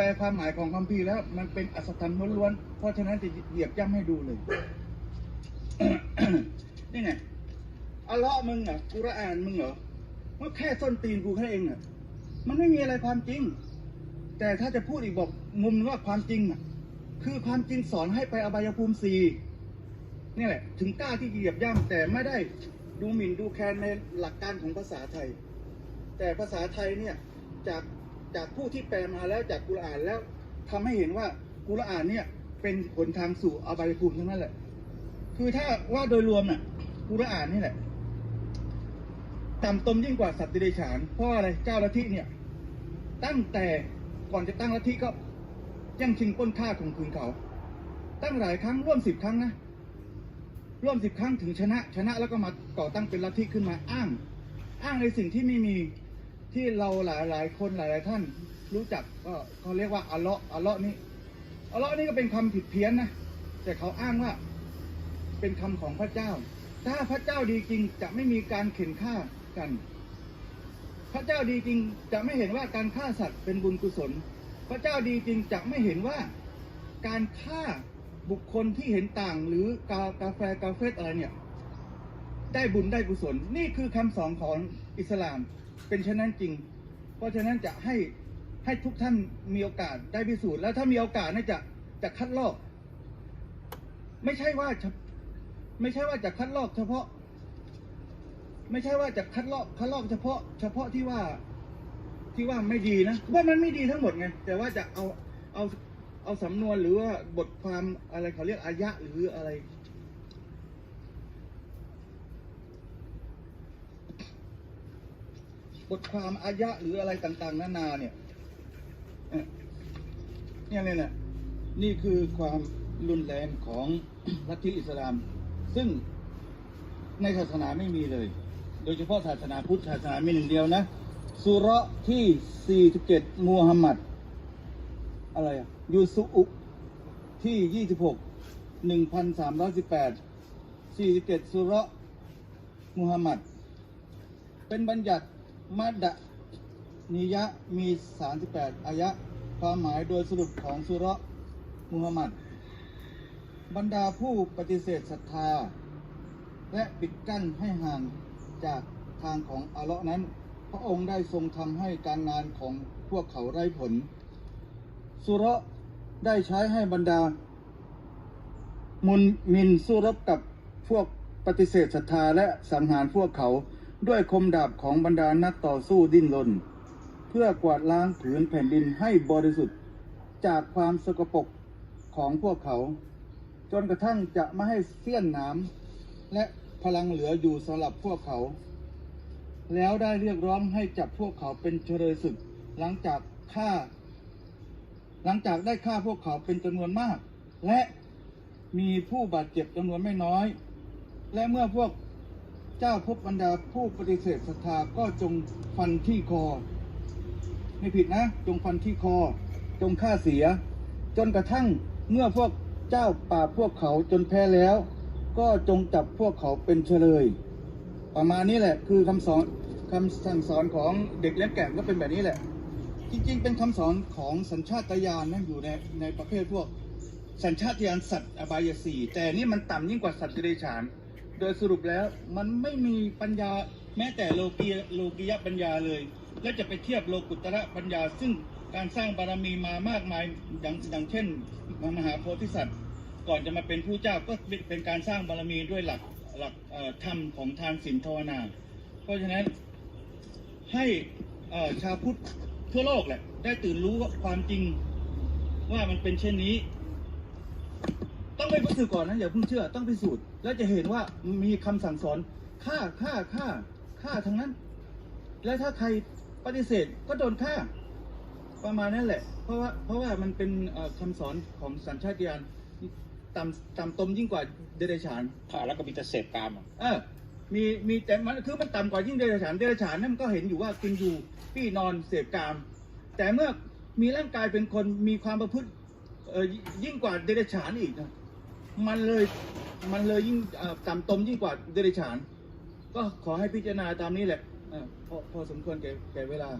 ลความหมายของคัมภีร์แล้ว มันเป็นอัศจรรย์ล้วนๆเพราะฉะนั้นจะเหยียบย่ำให้ดูเลย นี่ไงอัลเลาะห์มึงอะกุรอานมึงเหรอว่าแค่ส้นตีนกูแค่เองอะมันไม่มีอะไรความจริง แต่ถ้าจะพูดอีกบอกมุมว่าความจริงอะ คือความจริงสอนให้ไปอบายภูมิสี่นี่แหละ ถึงกล้าที่เหยียบย่ำแต่ไม่ได้ดูหมิ่นดูแคลนในหลักการของภาษาไทย แต่ภาษาไทยเนี่ยจาก จากผู้ที่แปลมาแล้วจากกุรอานแล้วทำให้เห็นว่ากุรอานเนี่ยเป็นหนทางสู่อบายภูมิทั้งนั้นแหละ คือถ้าว่าโดยรวมน่ะกุรอานนี่แหละต่ำตมยิ่งกว่าสัตว์เดรัจฉาน เพราะอะไรเจ้าลัทธิเนี่ย ตั้งแต่ก่อนจะตั้งลัทธิก็ย่างชิงป้นฆ่าข่มขืนเขา ตั้งหลายครั้งร่วมสิบครั้งนะร่วมสิบครั้งถึงชนะ ชนะแล้วก็มาก่อตั้งเป็นลัทธิขึ้นมาอ้าง อ้างในสิ่งที่ไม่มี ที่เราหลายหลายคนหลายหลายท่านรู้จักก็เขาเรียกว่าอัลเลาะอัลเลาะนี่อัลเลาะนี่ก็เป็นคำผิดเพี้ยนนะแต่เขาอ้างว่าเป็นคำของพระเจ้า ถ้าพระเจ้าดีจริงจะไม่มีการเข็นฆ่ากัน พระเจ้าดีจริงจะไม่เห็นว่าการฆ่าสัตว์เป็นบุญกุศล พระเจ้าดีจริงจะไม่เห็นว่าการฆ่าบุคคลที่เห็นต่างหรือกากาแฟกาเฟสอะไรเนี่ย ได้บุญได้กุศล นี่คือคำสอนของอิสลาม เป็นเช่นนั้นจริง เพราะฉะนั้นจะให้ให้ทุกท่านมีโอกาสได้พิสูจน์แล้วถ้ามีโอกาสเนี่ยจะจะคัดลอก ไม่ใช่ว่าไม่ใช่ว่าจะคัดลอก เฉพาะ ไม่ใช่ว่าจะคัดลอกคัดลอกเฉพาะ เฉพาะที่ว่าที่ว่าไม่ดีนะว่ามันไม่ดีทั้งหมดไงแต่ว่าจะเอาเอาเอาสำนวนหรือว่าบทความอะไรเขาเรียกอายะหรืออะไร บทความอายะหรืออะไรต่าง ๆ นานาเนี่ยเนี่ยเนี่ยนี่ย นี่คือความรุนแรงของลัทธิอิสลาม ซึ่งในศาสนาไม่มีเลย โดยเฉพาะศาสนาพุทธศาสนามีหนึ่งเดียวนะสุระที่ 47 มูฮัมหมัด อะไรอะยูซุอุที่ 26 1318 47 สุเราะมูฮัมหมัด เป็นบัญญัติ มัดดะนิยะมี 38 อายะ ความหมายโดยสรุปของสุระมูฮัมหมัด บรรดาผู้ปฏิเสธศรัทธา และปิดกั้นให้ห่างจากทางของอัลเลาะห์นั้น พระองค์ได้ทรงทำให้การงานของพวกเขาไร้ผล สุระได้ใช้ให้บรรดา มุนมินสู้รบกับพวกปฏิเสธศรัทธาและสังหารพวกเขา ด้วยคมดาบของบรรดานักต่อสู้ดิ้นรนเพื่อกวาดล้างผืนแผ่นดินให้บริสุทธิ์จากความสกปรกของพวกเขา จนกระทั่งจะไม่ให้เสี้ยนน้ำและพลังเหลืออยู่สำหรับพวกเขา แล้วได้เรียกร้องให้จับพวกเขาเป็นเฉลยศึกหลังจากฆ่า หลังจากได้ฆ่าพวกเขาเป็นจำนวนมาก และมีผู้บาดเจ็บจำนวนไม่น้อย และเมื่อพวก เจ้าพบบรรดาผู้ปฏิเสธศรัทธาก็จงฟันที่คอ ไม่ผิดนะ จงฟันที่คอ จงฆ่าเสีย จนกระทั่งเมื่อพวกเจ้าป่าพวกเขาจนแพ้แล้ว ก็จงจับพวกเขาเป็นเฉลย ประมาณนี้แหละคือคำสอนคำสั่งสอนของเด็กเลี้ยงแกะก็เป็นแบบนี้แหละ จริงๆ เป็นคำสอนของสัญชาตญาณนะอยู่ในในประเภทพวกสัญชาตญาณสัตว์อบายสี่แต่นี่มันต่ำยิ่งกว่าสัตว์เดรัจฉาน โดยสรุปแล้วมันไม่มีปัญญาแม้แต่โลกีโลกียปัญญาเลย และจะไปเทียบโลกุตระปัญญา ซึ่งการสร้างบารมีมามากมายอย่างอย่างเช่นมหาโพธิสัตว์ ก่อนจะมาเป็นผู้เจ้าก็เป็นการสร้างบารมีด้วยหลักหลักธรรมของทานศีลภาวนา เพราะฉะนั้นให้ชาวพุทธทั่วโลกแหละได้ตื่นรู้ว่าความจริงว่ามันเป็นเช่นนี้ ต้องไปพิสูจน์ก่อนนะอย่าเพิ่งเชื่อต้องพิสูจน์แล้วจะเห็นว่ามีคำสั่งสอนฆ่าฆ่าฆ่าฆ่าทั้งนั้น แล้วถ้าใครปฏิเสธก็โดนฆ่า ประมาณนั้นแหละ เพราะว่าเพราะว่ามันเป็นเอ่อคำสอนของสัญชาติญาณต่ำต่ำตมยิ่งกว่าเดรัจฉานผ่าแล้วก็มีแต่เสพกามอะเออมีมีแต่มันคือมันต่ำกว่ายิ่งเดรัจฉานเดรัจฉานนั่นมันก็เห็นอยู่ว่ากินอยู่พี่นอนเสพกาม แต่เมื่อมีร่างกายเป็นคนมีความประพฤติเออยิ่งกว่าเดรัจฉานอีกนะ มันเลยมันเลยยิ่งเอ่อต่ำตมยิ่งกว่าเดรัจฉาน ก็ขอให้พิจารณาตามนี้แหละเออพอพอสมควรแก่แก่เวลา